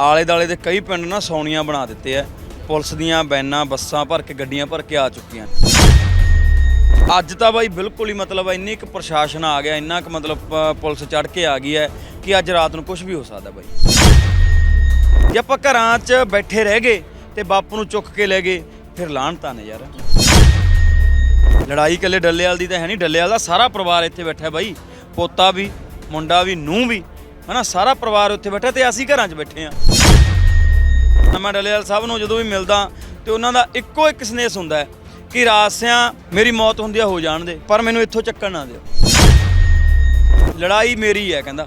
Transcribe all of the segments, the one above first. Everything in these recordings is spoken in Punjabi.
ਆਲੇ ਦਾਲੇ ਦੇ ਕਈ ਪਿੰਡ ਨਾ ਸੌਣੀਆਂ ਬਣਾ ਦਿੱਤੇ ਐ ਪੁਲਿਸ ਦੀਆਂ ਬੈਨਾਂ ਬੱਸਾਂ ਭਰ ਕੇ, ਗੱਡੀਆਂ ਭਰ ਕੇ ਆ ਚੁੱਕੀਆਂ। ਅੱਜ ਤਾਂ ਬਾਈ ਬਿਲਕੁਲ ਹੀ ਮਤਲਬ ਇੰਨੀ ਕੁ ਪ੍ਰਸ਼ਾਸਨ ਆ ਗਿਆ, ਇੰਨਾ ਕੁ ਮਤਲਬ ਪੁਲਿਸ ਚੜ ਕੇ ਆ ਗਈ ਹੈ ਕਿ ਅੱਜ ਰਾਤ ਨੂੰ ਕੁਝ ਵੀ ਹੋ ਸਕਦਾ ਬਾਈ। ਜੇ ਆਪਾਂ ਘਰਾਂ 'ਚ ਬੈਠੇ ਰਹਿ ਗਏ ਤੇ ਬਾਪੂ ਨੂੰ ਚੁੱਕ ਕੇ ਲੈ ਗਏ, ਫਿਰ ਲਾਹਣਤਾਂ ਨੇ ਯਾਰ। ਲੜਾਈ ਕੱਲੇ ਡੱਲੇਵਾਲ ਦੀ ਤਾਂ ਹੈ ਨਹੀਂ, ਡੱਲੇਵਾਲ ਦਾ ਸਾਰਾ ਪਰਿਵਾਰ ਇੱਥੇ ਬੈਠਾ ਬਾਈ। ਪੋਤਾ ਵੀ, ਮੁੰਡਾ ਵੀ, ਨੂੰਹ ਵੀ। ਹਨਾ, ਸਾਰਾ ਪਰਿਵਾਰ ਉੱਥੇ ਬੈਠਾ ਤੇ ਅਸੀਂ ਘਰਾਂ 'ਚ ਬੈਠੇ ਆ ਮੈਂ ਡੱਲੇਵਾਲ ਸਾਹਿਬ ਨੂੰ ਜਦੋਂ ਵੀ ਮਿਲਦਾ ਤੇ ਉਹਨਾਂ ਦਾ ਇੱਕੋ ਇੱਕ ਸੰਦੇਸ਼ ਹੁੰਦਾ ਹੈ ਕਿ ਰਾਸਿਆਂ ਮੇਰੀ ਮੌਤ ਹੁੰਦੀ ਆ, ਹੋ ਜਾਣ ਦੇ, ਪਰ ਮੈਨੂੰ ਇੱਥੋਂ ਚੱਕਣ ਨਾ ਦਿਓ। ਲੜਾਈ ਮੇਰੀ ਹੈ, ਕਹਿੰਦਾ,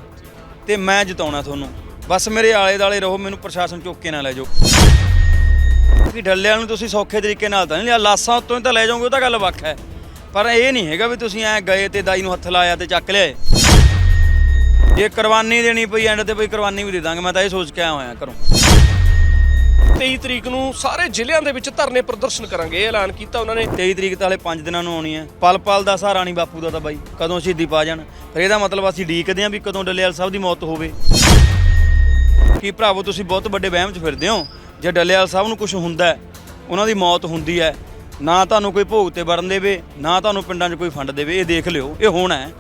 ਤੇ ਮੈਂ ਜਿਤਾਉਣਾ ਤੁਹਾਨੂੰ। ਬਸ ਮੇਰੇ ਆਲੇ ਦਾਲੇ ਰਹੋ, ਮੈਨੂੰ ਪ੍ਰਸ਼ਾਸਨ ਚੁੱਕ ਕੇ ਨਾ ਲੈ ਜਾਓ। ਕਿ ਡੱਲਿਆਂ ਨੂੰ ਤੁਸੀਂ ਸੌਖੇ ਤਰੀਕੇ ਨਾਲ ਤਾਂ ਨਹੀਂ ਲਿਆ, ਲਾਸਾਂ ਉੱਤੋਂ ਹੀ ਤਾਂ ਲੈ ਜਾਓਗੇ, ਉਹ ਤਾਂ ਗੱਲ ਵੱਖ ਹੈ। ਪਰ ਇਹ ਨਹੀਂ ਹੈਗਾ ਵੀ ਤੁਸੀਂ ਐ ਗਏ ਤੇ ਦਾਈ ਨੂੰ ਹੱਥ ਲਾਇਆ ਤੇ ਚੱਕ ਲਿਆਏ। ਜੇ ਕੁਰਬਾਨੀ ਦੇਣੀ ਪਈ ਐਂਡ ਤੇ ਬਈ ਕੁਰਬਾਨੀ ਵੀ ਦੇ ਦਾਂਗੇ ਮੈਂ ਤਾਂ ਇਹ ਸੋਚ ਕੇ ਆਇਆ ਹੋਇਆ ਘਰੋਂ। 23 ਤਰੀਕ ਨੂੰ ਸਾਰੇ ਜ਼ਿਲ੍ਹਿਆਂ ਦੇ ਵਿੱਚ ਧਰਨੇ ਪ੍ਰਦਰਸ਼ਨ ਕਰਾਂਗੇ ਇਹ ਐਲਾਨ ਕੀਤਾ ਉਹਨਾਂ ਨੇ। 23 ਤਰੀਕ ਤਾਂ ਹਲੇ 5 ਦਿਨਾਂ ਨੂੰ ਆਉਣੀ ਹੈ। ਪਲ ਪਲ ਦਾ ਸਹਾਰਾ ਨਹੀਂ ਬਾਪੂ ਦਾ ਤਾਂ ਬਾਈ ਕਦੋਂ ਸ਼ਹੀਦੀ ਪਾ ਜਾਣ। ਫਿਰ ਇਹਦਾ ਮਤਲਬ ਅਸੀਂ ਡੀਕਦੇ ਆਂ ਵੀ ਕਦੋਂ ਡੱਲੇਵਾਲ ਸਾਹਿਬ ਦੀ ਮੌਤ ਹੋਵੇ। ਕੀ ਭਰਾਵੋ ਤੁਸੀਂ ਬਹੁਤ ਵੱਡੇ ਵਹਿਮ 'ਚ ਫਿਰਦੇ ਹੋ। ਜੇ ਡੱਲੇਵਾਲ ਸਾਹਿਬ ਨੂੰ ਕੁਝ ਹੁੰਦਾ ਉਹਨਾਂ ਦੀ ਮੌਤ ਹੁੰਦੀ ਹੈ ਨਾ ਤੁਹਾਨੂੰ ਕੋਈ ਭੋਗ ਤੇ ਵੜਨ ਦੇਵੇ ਨਾ ਤੁਹਾਨੂੰ ਪਿੰਡਾਂ 'ਚ ਕੋਈ ਫੰਡ ਦੇਵੇ ਇਹ ਦੇਖ ਲਿਓ ਇਹ ਹੋਣਾ ਹੈ।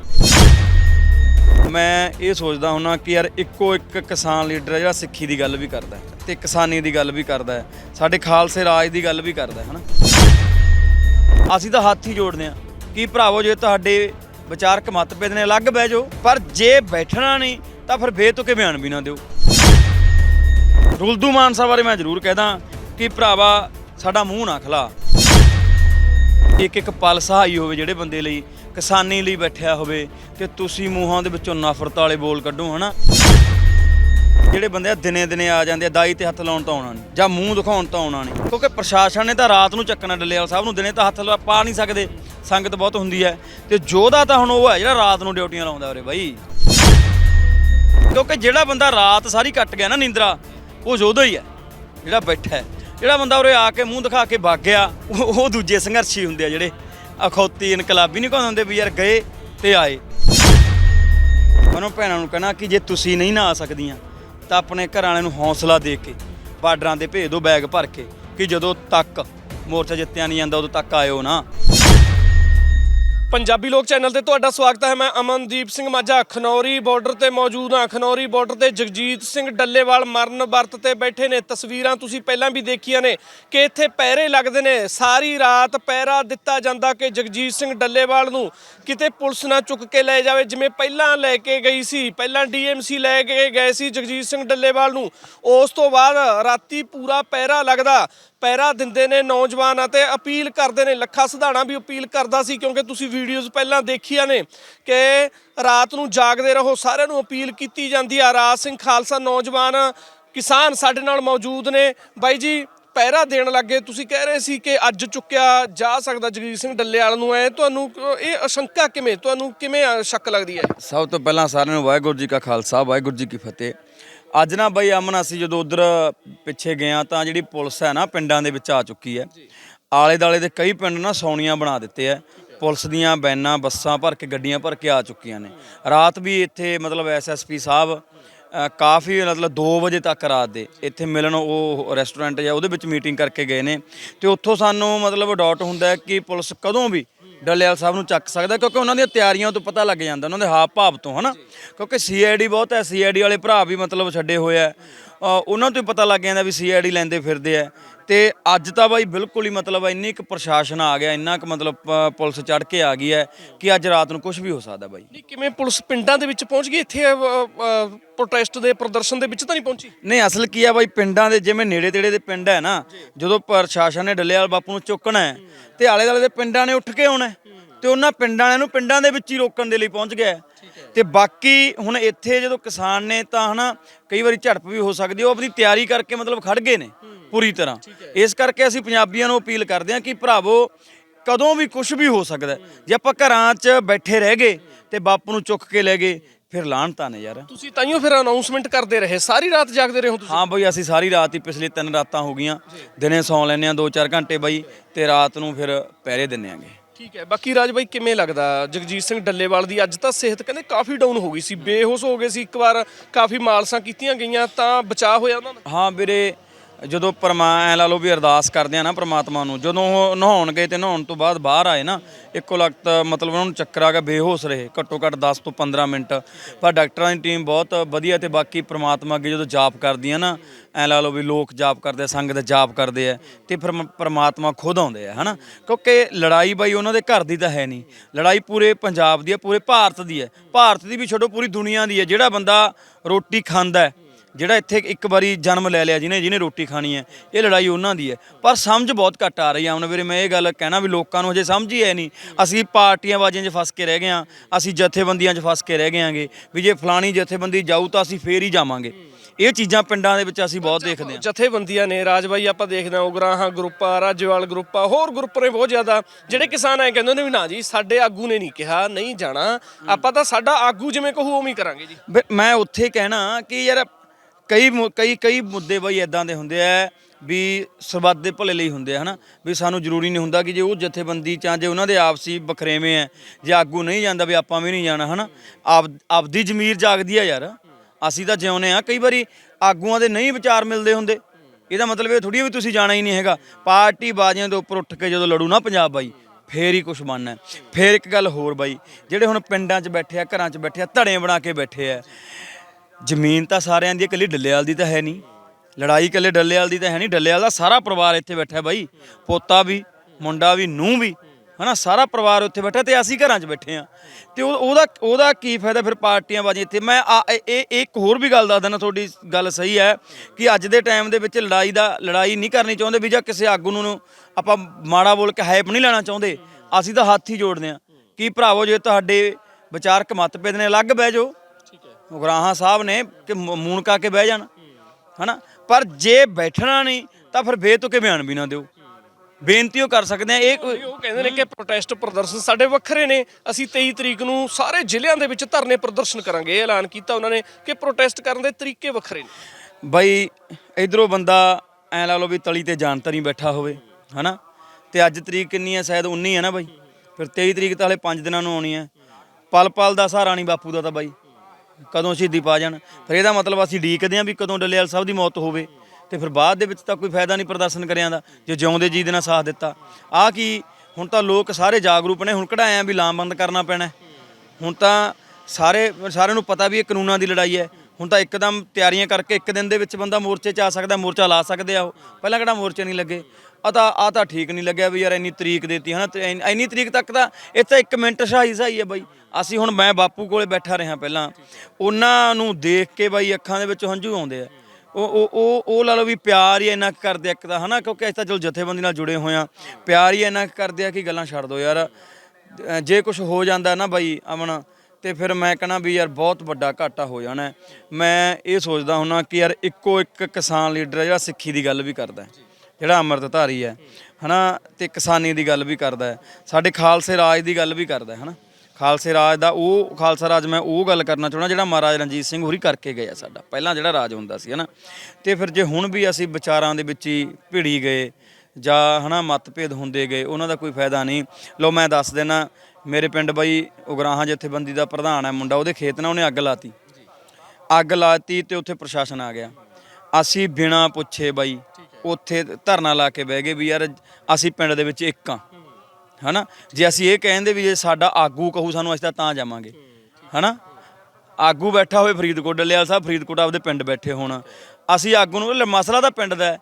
ਮੈਂ ਇਹ ਸੋਚਦਾ ਹੁੰਨਾ ਕਿ ਯਾਰ ਇੱਕੋ ਇੱਕ ਕਿਸਾਨ ਲੀਡਰ ਹੈ ਜਿਹੜਾ ਸਿੱਖੀ ਦੀ ਗੱਲ ਵੀ ਕਰਦਾ ਹੈ ਤੇ ਕਿਸਾਨੀ ਦੀ ਗੱਲ ਵੀ ਕਰਦਾ ਹੈ, ਸਾਡੇ ਖਾਲਸੇ ਰਾਜ ਦੀ ਗੱਲ ਵੀ ਕਰਦਾ ਹੈ, ਹਨਾ? ਅਸੀਂ ਤਾਂ ਹੱਥ ਹੀ ਜੋੜਦੇ ਆ ਕਿ ਭਰਾਵੋ ਜੇ ਤੁਹਾਡੇ ਵਿਚਾਰਕ ਮਤਭੇਦ ਨੇ ਅਲੱਗ ਬਹਿ ਜਾਓ, ਪਰ ਜੇ ਬੈਠਣਾ ਨਹੀਂ ਤਾਂ ਫਿਰ ਬੇਤੁਕੇ ਬਿਆਨ ਵੀ ਨਾ ਦਿਓ? ਰੁਲਦੂ ਮਾਨਸਾ ਬਾਰੇ ਮੈਂ ਜ਼ਰੂਰ ਕਹਿਦਾ ਕਿ ਭਰਾਵਾ ਸਾਡਾ ਮੂੰਹ ਨਾ ਖਲਾ। ਇੱਕ ਇੱਕ ਪਲ ਸਹਾਈ ਹੋਵੇ ਜਿਹੜੇ ਬੰਦੇ ਲਈ ਕਿਸਾਨੀ ਲਈ ਬੈਠਿਆ ਹੋਵੇ ਤੇ ਤੁਸੀਂ ਮੂੰਹਾਂ ਦੇ ਵਿੱਚੋਂ ਨਫ਼ਰਤ ਵਾਲੇ ਬੋਲ ਕੱਢੋ, ਹਨਾ? ਜਿਹੜੇ ਬੰਦੇ ਦਿਨੇ ਦਿਨੇ ਆ ਜਾਂਦੇ ਆ, ਦਾਈ ਤੇ ਹੱਥ ਲਾਉਣ ਤਾਂ ਆਉਣਾ ਨਹੀਂ ਜਾਂ ਮੂੰਹ ਦਿਖਾਉਣ ਤਾਂ ਆਉਣਾ ਨਹੀਂ ਕਿਉਂਕਿ ਪ੍ਰਸ਼ਾਸਨ ਨੇ ਤਾਂ ਰਾਤ ਨੂੰ ਚੱਕਣਾ ਡੱਲੇਵਾਲ ਸਾਹਿਬ ਨੂੰ ਦਿਨੇ ਤਾਂ ਹੱਥ ਲਾ- ਪਾ ਨਹੀਂ ਸਕਦੇ। ਸੰਗਤ ਬਹੁਤ ਹੁੰਦੀ ਹੈ। ਤੇ ਜੋਧਾ ਤਾਂ ਹੁਣ ਉਹ ਹੈ ਜਿਹੜਾ ਰਾਤ ਨੂੰ ਡਿਊਟੀਆਂ ਲਾਉਂਦਾ ਉਰੇ ਬਾਈ। ਕਿਉਂਕਿ ਜਿਹੜਾ ਬੰਦਾ ਰਾਤ ਸਾਰੀ ਕੱਟ ਗਿਆ ਨਾ ਨਿੰਦਰਾ, ਉਹ ਯੋਧਾ ਹੀ ਹੈ, ਜਿਹੜਾ ਬੈਠਾ ਹੈ। ਜਿਹੜਾ ਬੰਦਾ ਉਰੇ ਆ ਕੇ ਮੂੰਹ ਦਿਖਾ ਕੇ ਭੱਗ ਗਿਆ ਉਹ ਉਹ ਦੂਜੇ ਸੰਘਰਸ਼ੀ ਹੁੰਦੇ ਆ ਜਿਹੜੇ। ਅਖੌਤੀ ਇਨਕਲਾਬੀ ਨਹੀਂ ਕਹਿੰਦੇ ਹੁੰਦੇ ਵੀ ਯਾਰ ਗਏ ਤੇ ਆਏ। ਉਹਨਾਂ ਭੈਣਾਂ ਨੂੰ ਕਹਿਣਾ ਕਿ ਜੇ ਤੁਸੀਂ ਨਹੀਂ ਨਾ ਆ ਸਕਦੀਆਂ, ਤਾਂ ਆਪਣੇ ਘਰ ਵਾਲਿਆਂ ਨੂੰ ਹੌਸਲਾ ਦੇ ਕੇ, ਬਾਰਡਰਾਂ ਦੇ ਭੇਜ ਦਿਓ ਬੈਗ ਭਰ ਕੇ, ਕਿ ਜਦੋਂ ਤੱਕ ਮੋਰਚਾ ਜਿੱਤਿਆ ਨਹੀਂ ਜਾਂਦਾ, ਉਦੋਂ ਤੱਕ ਆਇਓ ਨਾ। ਪੰਜਾਬੀ ਲੋਕ ਚੈਨਲ ਤੇ ਤੁਹਾਡਾ ਸਵਾਗਤ ਹੈ। ਮੈਂ ਅਮਨਦੀਪ ਸਿੰਘ ਮਾਝਾ, ਖਨੌਰੀ ਬਾਰਡਰ ਤੇ ਮੌਜੂਦ ਹਾਂ। ਖਨੌਰੀ ਬਾਰਡਰ ਤੇ ਜਗਜੀਤ ਸਿੰਘ ਡੱਲੇਵਾਲ ਮਰਨ ਵਰਤ ਤੇ ਬੈਠੇ ਨੇ। ਤਸਵੀਰਾਂ ਤੁਸੀਂ ਪਹਿਲਾਂ ਵੀ ਦੇਖੀਆਂ ਨੇ ਕਿ ਇੱਥੇ ਪਹਿਰੇ ਲੱਗਦੇ ਨੇ। ਸਾਰੀ ਰਾਤ ਪਹਿਰਾ ਦਿੱਤਾ ਜਾਂਦਾ ਕਿ ਜਗਜੀਤ ਸਿੰਘ ਡੱਲੇਵਾਲ ਨੂੰ ਕਿਤੇ ਪੁਲਿਸ ਨਾ ਚੁੱਕ ਕੇ ਲੈ ਜਾਵੇ। ਜਿਵੇਂ ਪਹਿਲਾਂ ਲੈ ਕੇ ਗਈ ਸੀ, ਪਹਿਲਾਂ ਡੀਐਮਸੀ ਲੈ ਕੇ ਗਏ ਸੀ ਜਗਜੀਤ ਸਿੰਘ ਡੱਲੇਵਾਲ ਨੂੰ। ਉਸ ਤੋਂ ਬਾਅਦ ਰਾਤੀ ਪੂਰਾ ਪਹਿਰਾ ਲੱਗਦਾ ਪਹਿਰਾ ਦਿੰਦੇ ਨੇ ਨੌਜਵਾਨ ਅਤੇ ਅਪੀਲ ਕਰਦੇ ਨੇ, ਲੱਖਾ ਸਿਧਾਣਾ ਵੀ ਅਪੀਲ ਕਰਦਾ ਸੀ ਕਿਉਂਕਿ ਤੁਸੀਂ ਵੀਡੀਓਜ਼ ਪਹਿਲਾਂ ਦੇਖੀਆਂ ਨੇ ਕਿ ਰਾਤ ਨੂੰ ਜਾਗਦੇ ਰਹੋ, ਸਾਰਿਆਂ ਨੂੰ ਅਪੀਲ ਕੀਤੀ ਜਾਂਦੀ ਆ। ਰਾਜ ਸਿੰਘ ਖਾਲਸਾ ਨੌਜਵਾਨ ਕਿਸਾਨ ਸਾਡੇ ਨਾਲ ਮੌਜੂਦ ਨੇ। ਬਾਈ ਜੀ, ਪਹਿਰਾ ਦੇਣ ਲੱਗੇ, ਤੁਸੀਂ ਕਹਿ ਰਹੇ ਸੀ ਕਿ ਅੱਜ ਚੁੱਕਿਆ ਜਾ ਸਕਦਾ ਜਗਜੀਤ ਸਿੰਘ ਡੱਲੇਵਾਲ ਨੂੰ, ਐ ਤੁਹਾਨੂੰ ਇਹ ਅਸ਼ੰਕਾ ਕਿਵੇਂ, ਤੁਹਾਨੂੰ ਕਿਵੇਂ ਸ਼ੱਕ ਲੱਗਦੀ ਹੈ? ਸਭ ਤੋਂ ਪਹਿਲਾਂ ਸਾਰਿਆਂ ਨੂੰ ਵਾਹਿਗੁਰੂ ਜੀ ਕਾ ਖਾਲਸਾ, ਵਾਹਿਗੁਰੂ ਜੀ ਕੀ ਫਤਿਹ। ਅੱਜ ਨਾ ਬਈ ਅਮਨ ਅਸੀਂ ਜਦੋਂ ਉਧਰ ਪਿੱਛੇ ਗਏ ਤਾਂ ਜਿਹੜੀ ਪੁਲਿਸ ਹੈ ਨਾ ਪਿੰਡਾਂ ਦੇ ਵਿੱਚ ਆ ਚੁੱਕੀ ਹੈ। ਆਲੇ ਦਾਲੇ ਦੇ ਕਈ ਪਿੰਡ ਨਾ ਸੌਣੀਆਂ ਬਣਾ ਦਿੱਤੇ ਆ ਪੁਲਿਸ ਦੀਆਂ ਵੈਨਾਂ ਬੱਸਾਂ ਭਰ ਕੇ ਗੱਡੀਆਂ ਭਰ ਕੇ ਆ ਚੁੱਕੀਆਂ ਨੇ। ਰਾਤ ਵੀ ਇੱਥੇ ਮਤਲਬ ਐਸਐਸਪੀ ਸਾਹਿਬ ਕਾਫੀ ਮਤਲਬ 2 ਵਜੇ ਤੱਕ ਰਾਤ ਦੇ ਇੱਥੇ ਮਿਲਣ ਉਹ ਰੈਸਟੋਰੈਂਟ ਜਾਂ ਉਹਦੇ ਵਿੱਚ ਮੀਟਿੰਗ ਕਰਕੇ ਗਏ ਨੇ। ਤੇ ਉੱਥੋਂ ਸਾਨੂੰ ਮਤਲਬ ਡਾਊਟ ਹੁੰਦਾ ਕਿ ਪੁਲਿਸ ਕਦੋਂ ਵੀ ਡੱਲੇਵਾਲ ਸਾਹਿਬ ਨੂੰ ਚੱਕ ਸਕਦਾ ਕਿਉਂਕਿ ਉਹਨਾਂ ਦੀਆਂ ਤਿਆਰੀਆਂ ਤੋਂ ਪਤਾ ਲੱਗ ਜਾਂਦਾ ਉਹਨਾਂ ਦੇ ਹਾਵ ਭਾਵ ਤੋਂ ਹਨਾ? ਕਿਉਂਕਿ ਸੀਆਈਡੀ ਬਹੁਤ ਹੈ ਸੀਆਈਡੀ ਵਾਲੇ ਭਰਾ ਵੀ ਮਤਲਬ ਛੱਡੇ ਹੋਏ ਆ। ਉਹਨਾਂ ਤੋਂ ਹੀ ਪਤਾ ਲੱਗ ਜਾਂਦਾ ਵੀ ਸੀਆਈਡੀ ਲੈਂਦੇ ਫਿਰਦੇ ਆ। ਤੇ ਅੱਜ ਤਾਂ ਬਾਈ ਬਿਲਕੁਲ ਹੀ ਮਤਲਬ ਇੰਨੀ ਕੁ ਪ੍ਰਸ਼ਾਸਨ ਆ ਗਿਆ ਇੰਨਾ ਕੁ ਮਤਲਬ ਪ- ਪੁਲਿਸ ਚੜ ਕੇ ਆ ਗਈ ਹੈ ਕਿ ਅੱਜ ਰਾਤ ਨੂੰ ਕੁਝ ਵੀ ਹੋ ਸਕਦਾ ਬਾਈ। ਨਹੀਂ ਕਿਵੇਂ ਪੁਲਿਸ ਪਿੰਡਾਂ ਦੇ ਵਿੱਚ ਪਹੁੰਚ ਗਈ? ਇੱਥੇ ਪ੍ਰੋਟੈਸਟ ਦੇ ਪ੍ਰਦਰਸ਼ਨ ਦੇ ਵਿੱਚ ਤਾਂ ਨਹੀਂ ਪਹੁੰਚੀ? ਨਹੀਂ ਅਸਲ ਕੀ ਆ ਬਾਈ ਪਿੰਡਾਂ ਦੇ ਜਿਵੇਂ ਨੇੜੇ ਤੇੜੇ ਦੇ ਪਿੰਡ ਹੈ ਨਾ ਜਦੋਂ ਪ੍ਰਸ਼ਾਸਨ ਨੇ ਡੱਲੇਵਾਲ ਬਾਪੂ ਨੂੰ ਚੁੱਕਣਾ ਹੈ ਤੇ ਆਲੇ ਦਾਲੇ ਦੇ ਪਿੰਡਾਂ ਨੇ ਉੱਠ ਕੇ ਆਉਣਾ ਹੈ ਤੇ ਉਹਨਾਂ ਪਿੰਡਾਂ ਵਾਲਿਆਂ ਨੂੰ ਪਿੰਡਾਂ ਦੇ ਵਿੱਚ ਹੀ ਰੋਕਣ ਦੇ ਲਈ ਪਹੁੰਚ ਗਿਆ ਹੈ। ਤੇ ਬਾਕੀ ਹੁਣ ਇੱਥੇ ਜਦੋਂ ਕਿਸਾਨ ਨੇ ਤਾਂ ਹਨਾ ਕਈ ਵਾਰੀ ਝੜਪ ਵੀ ਹੋ ਸਕਦੀ ਹੈ, ਉਹ ਆਪਣੀ ਤਿਆਰੀ ਕਰਕੇ ਮਤਲਬ ਖੜ ਗਏ ਨੇ। ਪੂਰੀ ਤਰ੍ਹਾਂ। ਇਸ ਕਰਕੇ ਅਸੀਂ ਪੰਜਾਬੀਆਂ ਨੂੰ ਅਪੀਲ ਕਰਦੇ ਹਾਂ ਕਿ ਭਰਾਵੋ ਕਦੋਂ ਵੀ ਕੁਝ ਵੀ ਹੋ ਸਕਦਾ। ਜੇ ਆਪਾਂ ਘਰਾਂ 'ਚ ਬੈਠੇ ਰਹਿ ਗਏ ਤੇ ਬਾਪੂ ਨੂੰ ਚੁੱਕ ਕੇ ਲੈ ਗਏ ਫਿਰ ਲਾਹਣਤਾਂ ਨੇ ਯਾਰ। ਤੁਸੀਂ ਤਾਈਓ ਫਿਰ ਅਨਾਉਂਸਮੈਂਟ ਕਰਦੇ ਰਹੇ ਸਾਰੀ ਰਾਤ ਜਾਗਦੇ ਰਹੇ ਹੋ ਤੁਸੀਂ? ਹਾਂ ਬਈ ਅਸੀਂ ਸਾਰੀ ਰਾਤ ਹੀ ਪਿਛਲੇ ਤਿੰਨ ਰਾਤਾਂ ਹੋ ਗਈਆਂ। ਦਿਨੇ ਸੌਂ ਲੈਂਦੇ ਆ 2-4 ਘੰਟੇ ਬਈ ਤੇ ਰਾਤ ਨੂੰ ਫਿਰ ਪਹਿਰੇ ਦਿੰਨੇ ਆਂਗੇ ਠੀਕ ਹੈ ਬਾਕੀ ਰਾਜ ਬਾਈ ਕਿਵੇਂ ਲੱਗਦਾ? ਜਗਜੀਤ ਸਿੰਘ ਡੱਲੇਵਾਲ ਦੀ ਅੱਜ ਤਾਂ ਸਿਹਤ ਕਹਿੰਦੇ ਕਾਫੀ ਡਾਊਨ ਹੋ ਗਈ ਸੀ। ਬੇਹੋਸ਼ ਹੋ ਗਏ ਸੀ ਇੱਕ ਵਾਰ ਕਾਫੀ ਮਾਲਸਾਂ ਕੀਤੀਆਂ ਗਈਆਂ ਤਾਂ ਬਚਾਅ ਹੋਇਆ ਉਹਨਾਂ ਦਾ ਹਾਂ ਵੀਰੇ ਜਦੋਂ ਪਰਮਾ ਐ ਲਾ ਲਓ ਵੀ ਅਰਦਾਸ ਕਰਦੇ ਆ ਨਾ ਪ੍ਰਮਾਤਮਾ ਨੂੰ, ਜਦੋਂ ਉਹ ਨਹਾਉਣ ਗਏ ਤੇ ਨਹਾਉਣ ਤੋਂ ਬਾਅਦ ਬਾਹਰ ਆਏ ਨਾ, ਇੱਕੋ ਲਗਤ ਮਤਲਬ ਉਹਨਾਂ ਨੂੰ ਚੱਕਰ ਆ ਗਿਆ ਬੇਹੋਸ਼ ਰਹੇ, ਘੱਟੋ ਘੱਟ 10 ਤੋਂ 15 ਮਿੰਟ। ਪਰ ਡਾਕਟਰਾਂ ਦੀ ਟੀਮ ਬਹੁਤ ਵਧੀਆ ਤੇ ਬਾਕੀ ਪ੍ਰਮਾਤਮਾ ਅੱਗੇ ਜਦੋਂ ਜਾਪ ਕਰਦੀ ਆ ਨਾ, ਐ ਲਾ ਲਓ ਵੀ ਲੋਕ ਜਾਪ ਕਰਦੇ ਆ, ਸੰਗਤ ਜਾਪ ਕਰਦੇ ਆ, ਤੇ ਫਿਰ ਮ- ਪ੍ਰਮਾਤਮਾ ਖੁਦ ਆਉਂਦੇ ਆ, ਹਨਾ? ਕਿਉਂਕਿ ਲੜਾਈ ਬਾਈ ਉਹਨਾਂ ਦੇ ਘਰ ਦੀ ਤਾਂ ਹੈ ਨਹੀਂ। ਲੜਾਈ ਪੂਰੇ ਪੰਜਾਬ ਦੀ ਹੈ ਪੂਰੇ ਭਾਰਤ ਦੀ ਹੈ ਭਾਰਤ ਦੀ ਵੀ ਛੱਡੋ, ਪੂਰੀ ਦੁਨੀਆ ਦੀ ਹੈ ਜਿਹੜਾ ਬੰਦਾ ਰੋਟੀ ਖਾਂਦਾ ਹੈ ਜਿਹੜਾ ਇੱਥੇ ਇੱਕ ਵਾਰੀ ਜਨਮ ਲੈ ਲਿਆ ਜਿਹਨੇ ਜਿਹਨੇ ਰੋਟੀ ਖਾਣੀ ਹੈ ਇਹ ਲੜਾਈ ਉਹਨਾਂ ਦੀ ਹੈ। ਪਰ ਸਮਝ ਬਹੁਤ ਘੱਟ ਆ ਰਹੀ ਆ। ਹੁਣ ਵੀਰੇ ਮੈਂ ਇਹ ਗੱਲ ਕਹਿਣਾ ਵੀ ਲੋਕਾਂ ਨੂੰ ਹਜੇ ਸਮਝ ਹੀ ਹੈ ਨਹੀਂ। ਅਸੀਂ ਪਾਰਟੀਆਂ ਬਾਜ਼ੀਆਂ 'ਚ ਫਸ ਕੇ ਰਹਿ ਗਏ ਆ ਅਸੀਂ ਜਥੇਬੰਦੀਆਂ 'ਚ ਫਸ ਕੇ ਰਹਿ ਗਏ ਆਂਗੇ ਵੀ ਜੇ ਫਲਾਣੀ ਜਥੇਬੰਦੀ ਜਾਊ ਤਾਂ ਅਸੀਂ ਫੇਰ ਹੀ ਜਾਵਾਂਗੇ। ਇਹ ਚੀਜ਼ਾਂ ਪਿੰਡਾਂ ਦੇ ਵਿੱਚ ਅਸੀਂ ਬਹੁਤ ਦੇਖਦੇ ਹਾਂ। ਜਥੇਬੰਦੀਆਂ ਨੇ ਰਾਜ ਬਾਈ ਆਪਾਂ ਦੇਖਦੇ ਹਾਂ ਉਗਰਾਹਾਂ ਗਰੁੱਪ ਆ ਰਾਜੇਵਾਲ ਗਰੁੱਪ ਆ ਹੋਰ ਗਰੁੱਪ ਨੇ ਬਹੁਤ ਜ਼ਿਆਦਾ। ਜਿਹੜੇ ਕਿਸਾਨ ਐ ਕਹਿੰਦੇ ਨੇ ਵੀ ਨਾ ਜੀ ਸਾਡੇ ਆਗੂ ਨੇ ਨਹੀਂ ਕਿਹਾ ਨਹੀਂ ਜਾਣਾ। ਆਪਾਂ ਤਾਂ ਸਾਡਾ ਆਗੂ ਜਿਵੇਂ ਕਹੂ ਉਵੇਂ ਹੀ ਕਰਾਂਗੇ ਜੀ। ਮੈਂ ਉੱਥੇ ਕਹਿਣਾ ਕਿ ਯਾਰ ਕਈ ਮੁ- ਕਈ ਕਈ ਮੁੱਦੇ ਬਈ ਇਦਾਂ ਦੇ ਹੁੰਦੇ ਆ ਵੀ ਸਰਬੱਤ ਦੇ ਭਲੇ ਲਈ ਹੁੰਦੇ ਆ, ਹਨਾ? ਵੀ ਸਾਨੂੰ ਜ਼ਰੂਰੀ ਨਹੀਂ ਹੁੰਦਾ ਕਿ ਜੇ ਉਹ ਜਥੇਬੰਦੀ ਜਾਂ ਜੇ ਉਹਨਾਂ ਦੇ ਆਪਸੀ ਬਖਰੇਵੇਂ ਆ, ਜੇ ਆਗੂ ਨਹੀਂ ਜਾਂਦਾ ਵੀ ਆਪਾਂ ਵੀ ਨਹੀਂ ਜਾਣਾ, ਹਨਾ? ਆਪ, ਆਪਦੀ ਜ਼ਮੀਰ ਜਾਗਦੀ ਆ ਯਾਰ। ਅਸੀਂ ਤਾਂ ਜਿਉਂਦੇ ਆ, ਕਈ ਵਾਰੀ ਆਗੂਆਂ ਦੇ ਨਹੀਂ ਵਿਚਾਰ ਮਿਲਦੇ ਹੁੰਦੇ। ਇਹਦਾ ਮਤਲਬ ਇਹ ਥੋੜੀ ਵੀ ਤੁਸੀਂ ਜਾਣਾ ਹੀ ਨਹੀਂ ਹੈਗਾ। ਪਾਰਟੀ ਬਾਜ਼ੀਆਂ ਦੇ ਉੱਪਰ ਉੱਠ ਕੇ ਜਦੋਂ ਲੜੂ ਨਾ ਪੰਜਾਬ ਬਾਈ, ਫੇਰ ਹੀ ਕੁਛ ਬਣਨਾ ਹੈ। ਫੇਰ ਇੱਕ ਗੱਲ ਹੋਰ ਬਾਈ, ਜਿਹੜੇ ਹੁਣ ਪਿੰਡਾਂ 'ਚ ਬੈਠੇ ਆ, ਘਰਾਂ 'ਚ ਬੈਠੇ ਆ, ਧੜੇ ਬਣਾ ਕੇ ਬੈਠੇ ਆ ਜ਼ਮੀਨ ਤਾਂ ਸਾਰਿਆਂ ਦੀ, ਇਕੱਲੀ ਡੱਲੇਵਾਲ ਦੀ ਤਾਂ ਹੈ ਨਹੀਂ। ਲੜਾਈ ਇਕੱਲੇ ਡੱਲੇਵਾਲ ਦੀ ਤਾਂ ਹੈ ਨਹੀਂ। ਡੱਲੇਵਾਲ ਦਾ ਸਾਰਾ ਪਰਿਵਾਰ ਇੱਥੇ ਬੈਠਾ ਬਾਈ। ਪੋਤਾ ਵੀ, ਮੁੰਡਾ ਵੀ, ਨੂੰਹ ਵੀ, ਹਨਾ, ਸਾਰਾ ਪਰਿਵਾਰ ਉੱਥੇ ਬੈਠਾ ਤੇ ਅਸੀਂ ਘਰਾਂ 'ਚ ਬੈਠੇ ਆ ਤੇ ਉਹ- ਉਹਦਾ ਉਹਦਾ ਕੀ ਫਾਇਦਾ ਫਿਰ ਪਾਰਟੀਆਂ ਬਾਜੀ ਇੱਥੇ ਮੈਂ ਆ- ਇਹ ਇਹ ਇੱਕ ਹੋਰ ਵੀ ਗੱਲ ਦੱਸ ਦਿੰਦਾ, ਤੁਹਾਡੀ ਗੱਲ ਸਹੀ ਹੈ ਕਿ ਅੱਜ ਦੇ ਟਾਈਮ ਦੇ ਵਿੱਚ ਲੜਾਈ ਦਾ, ਲੜਾਈ ਨਹੀਂ ਕਰਨੀ ਚਾਹੁੰਦੇ ਵੀ ਜਾਂ ਕਿਸੇ ਆਗੂ ਨੂੰ ਆਪਾਂ ਮਾੜਾ ਬੋਲ ਕੇ ਹਾਈਪ ਨਹੀਂ ਲੈਣਾ ਚਾਹੁੰਦੇ। ਅਸੀਂ ਤਾਂ ਹੱਥ ਹੀ ਜੋੜਦੇ ਆ ਕਿ ਭਰਾਵੋ, ਜੇ ਤੁਹਾਡੇ ਵਿਚਾਰਕ ਮਤਭੇਦ ਨੇ ਅਲੱਗ ਬਹਿ ਜਾਓ। ਉਗਰਾਹਾਂ ਸਾਹਿਬ ਨੇ ਕਿ ਮ- ਮੂਣ ਕਾ ਕੇ ਬਹਿ ਜਾਣ। ਹਨਾ? ਪਰ ਜੇ ਬੈਠਣਾ ਨਹੀਂ ਤਾਂ ਫਿਰ ਬੇਤੁਕੇ ਬਿਆਨ ਵੀ ਨਾ ਦਿਓ? ਬੇਨਤੀ ਉਹ ਕਰ ਸਕਦੇ ਆ ਇਹ ਕੋਈ ਉਹ ਕਹਿੰਦੇ ਨੇ ਕਿ ਪ੍ਰੋਟੈਸਟ ਪ੍ਰਦਰਸ਼ਨ ਸਾਡੇ ਵੱਖਰੇ ਨੇ। ਅਸੀਂ 23 ਤਰੀਕ ਨੂੰ ਸਾਰੇ ਜ਼ਿਲ੍ਹਿਆਂ ਦੇ ਵਿੱਚ ਧਰਨੇ ਪ੍ਰਦਰਸ਼ਨ ਕਰਾਂਗੇ। ਇਹ ਐਲਾਨ ਕੀਤਾ ਉਹਨਾਂ ਨੇ ਕਿ ਪ੍ਰੋਟੈਸਟ ਕਰਨ ਦੇ ਤਰੀਕੇ ਵੱਖਰੇ ਨੇ। ਬਈ ਇਧਰੋਂ ਬੰਦਾ ਐ ਲਾ ਲਓ ਵੀ ਤਲੀ ਤੇ ਜਾਣਤਾ ਨਹੀਂ ਬੈਠਾ ਹੋਵੇ ਹਨਾ? ਤੇ ਅੱਜ ਤਰੀਕ ਕਿੰਨੀ ਹੈ ਸ਼ਾਇਦ 19 ਹੈ ਨਾ ਬਾਈ। ਫਿਰ 23 ਤਰੀਕ ਤਾਂ ਹਲੇ 5 ਦਿਨਾਂ ਨੂੰ ਆਉਣੀ ਹੈ ਪਲ ਪਲ ਦਾ ਸਹਾਰਾ ਨਹੀਂ ਬਾਪੂ ਦਾ ਤਾਂ ਬਾਈ। ਕਦੋਂ ਸ਼ਹੀਦੀ ਪਾ ਜਾਣ। ਫਿਰ ਇਹਦਾ ਮਤਲਬ ਅਸੀਂ ਡੀਕਦੇ ਆਂ ਵੀ ਕਦੋਂ ਡੱਲੇਵਾਲ ਸਾਹਿਬ ਦੀ ਮੌਤ ਹੋਵੇ। ਤੇ ਫਿਰ ਬਾਅਦ ਦੇ ਵਿੱਚ ਤਾਂ ਕੋਈ ਫਾਇਦਾ ਨਹੀਂ ਪ੍ਰਦਰਸ਼ਨ ਕਰਿਆਂ ਦਾ, ਜੇ ਜਿਉਂਦੇ ਜੀ ਦੇ ਨਾਲ ਸਾਥ ਦਿੱਤਾ। ਆ ਕੀ, ਹੁਣ ਤਾਂ ਲੋਕ ਸਾਰੇ ਜਾਗਰੂਕ ਨੇ, ਹੁਣ ਕਢਾਇਆ ਵੀ ਲਾਮਬੰਦ ਕਰਨਾ ਪੈਣਾ ਹੁਣ ਤਾਂ ਸਾਰੇ, ਸਾਰਿਆਂ ਨੂੰ ਪਤਾ ਵੀ ਇਹ ਕਾਨੂੰਨਾਂ ਦੀ ਲੜਾਈ ਹੈ। ਹੁਣ ਤਾਂ ਇੱਕਦਮ ਤਿਆਰੀਆਂ ਕਰਕੇ ਇੱਕ ਦਿਨ ਦੇ ਵਿੱਚ ਬੰਦਾ ਮੋਰਚੇ 'ਚ ਆ ਸਕਦਾ, ਮੋਰਚਾ ਲਾ ਸਕਦੇ ਆ ਉਹ। ਪਹਿਲਾਂ ਕਿਹੜਾ ਮੋਰਚੇ ਨਹੀਂ ਲੱਗੇ। ਆ ਤਾਂ ਆ ਤਾਂ ਠੀਕ ਨਹੀਂ ਲੱਗਿਆ ਵੀ ਯਾਰ ਇੰਨੀ ਤਰੀਕ ਦੇਤੀ ਹਨਾ? ਤੇ ਇੰਨ- ਇੰਨੀ ਤਰੀਕ ਤੱਕ ਤਾਂ ਇੱਥੇ ਇੱਕ ਮਿੰਟ ਸਹਾਈ ਸਹਾਈ ਹੈ ਬਾਈ। ਅਸੀਂ ਹੁਣ ਮੈਂ ਬਾਪੂ ਕੋਲੇ ਬੈਠਾ ਰਿਹਾ ਪਹਿਲਾਂ। ਉਹਨਾਂ ਨੂੰ ਦੇਖ ਕੇ ਬਾਈ ਅੱਖਾਂ ਦੇ ਵਿੱਚ ਹੰਝੂ ਆਉਂਦੇ ਆ। ਉਹ ਉਹ ਉਹ ਉਹ ਲਾ ਲਓ ਵੀ ਪਿਆਰ ਹੀ ਇੰਨਾ ਕੁ ਕਰਦੇ ਆ ਇੱਕ ਤਾਂ ਹਨਾ? ਕਿਉਂਕਿ ਅਸੀਂ ਤਾਂ ਚਲੋ ਜਥੇਬੰਦੀ ਨਾਲ ਜੁੜੇ ਹੋਏ ਆ। ਪਿਆਰ ਹੀ ਇੰਨਾ ਕੁ ਕਰਦੇ ਆ ਕਿ ਗੱਲਾਂ ਛੱਡ ਦੋ ਯਾਰ। ਅ, ਜੇ ਕੁਝ ਹੋ ਜਾਂਦਾ ਨਾ ਬਾਈ ਅਮਨ ਤੇ ਫਿਰ ਮੈਂ ਕਹਣਾ ਵੀ ਯਾਰ ਬਹੁਤ ਵੱਡਾ ਘਾਟਾ ਹੋ ਜਾਣਾ ਹੈ। ਮੈਂ ਇਹ ਸੋਚਦਾ ਹੁੰਨਾ ਕਿ ਯਾਰ ਇੱਕੋ ਇੱਕ ਕਿਸਾਨ ਲੀਡਰ ਹੈ ਜਿਹੜਾ ਸਿੱਖੀ ਦੀ ਗੱਲ ਵੀ ਕਰਦਾ ਹੈ। ਜਿਹੜਾ ਅੰਮ੍ਰਿਤਧਾਰੀ ਹੈ, ਹਨਾ, ਤੇ ਕਿਸਾਨੀ ਦੀ ਗੱਲ ਵੀ ਕਰਦਾ ਹੈ। ਸਾਡੇ ਖਾਲਸੇ ਰਾਜ ਦੀ ਗੱਲ ਵੀ ਕਰਦਾ ਹੈ, ਹਨਾ। ਖਾਲਸੇ ਰਾਜ ਦਾ ਉਹ, ਖਾਲਸਾ ਰਾਜ ਮੈਂ ਉਹ ਗੱਲ ਕਰਨਾ ਚਾਹੁੰਦਾ ਜਿਹੜਾ ਮਹਾਰਾਜ ਰਣਜੀਤ ਸਿੰਘ ਹੋਰੀ ਕਰਕੇ ਗਿਆ ਸਾਡਾ। ਪਹਿਲਾਂ ਜਿਹੜਾ ਰਾਜ ਹੁੰਦਾ ਸੀ, ਹਨਾ। ਤੇ ਫਿਰ ਜੇ ਹੁਣ ਵੀ ਅਸੀਂ ਵਿਚਾਰਾਂ ਦੇ ਵਿੱਚ ਹੀ ਭਿੜੀ ਗਏ ਜਾਂ, ਹਨਾ, ਮਤਭੇਦ ਹੁੰਦੇ ਗਏ, ਉਹਨਾਂ ਦਾ ਕੋਈ ਫਾਇਦਾ ਨਹੀਂ। ਲਓ, ਮੈਂ ਦੱਸ ਦੇਣਾ ਮੇਰੇ ਪਿੰਡ ਬਾਈ ਉਗਰਾਹਾਂ ਜਥੇਬੰਦੀ ਦਾ ਪ੍ਰਧਾਨ ਹੈ ਮੁੰਡਾ, ਉਹਦੇ ਖੇਤ ਨਾਲ ਉਹਨੇ ਅੱਗ ਲਾਤੀ। ਅੱਗ ਲਾਤੀ ਤੇ ਉੱਥੇ ਪ੍ਰਸ਼ਾਸਨ ਆ ਗਿਆ। ਅਸੀਂ ਬਿਨਾ ਪੁੱਛੇ ਬਾਈ ਉੱਥੇ ਧਰਨਾ ਲਾ ਕੇ ਬਹਿ ਗਏ ਵੀ ਯਾਰ ਅਸੀਂ ਪਿੰਡ ਦੇ ਵਿੱਚ ਇੱਕ ਆ ਹਨਾ? ਜੇ ਅਸੀਂ ਇਹ ਕਹਿੰਦੇ ਵੀ ਜੇ ਸਾਡਾ ਆਗੂ ਕਹੂ ਸਾਨੂੰ, ਅਸੀਂ ਤਾਂ ਤਾਂ ਜਾਵਾਂਗੇ। ਹਨਾ? ਆਗੂ ਬੈਠਾ ਹੋਵੇ ਫਰੀਦਕੋਟ, ਡੱਲੇਵਾਲ ਸਾਹਿਬ ਫਰੀਦਕੋਟ ਆਪਦੇ ਪਿੰਡ ਬੈਠੇ ਹੋਣ। ਅਸੀਂ ਆਗੂ ਨੂੰ ਮਸਲਾ ਤਾਂ ਪਿੰਡ ਦਾ ਹੈ।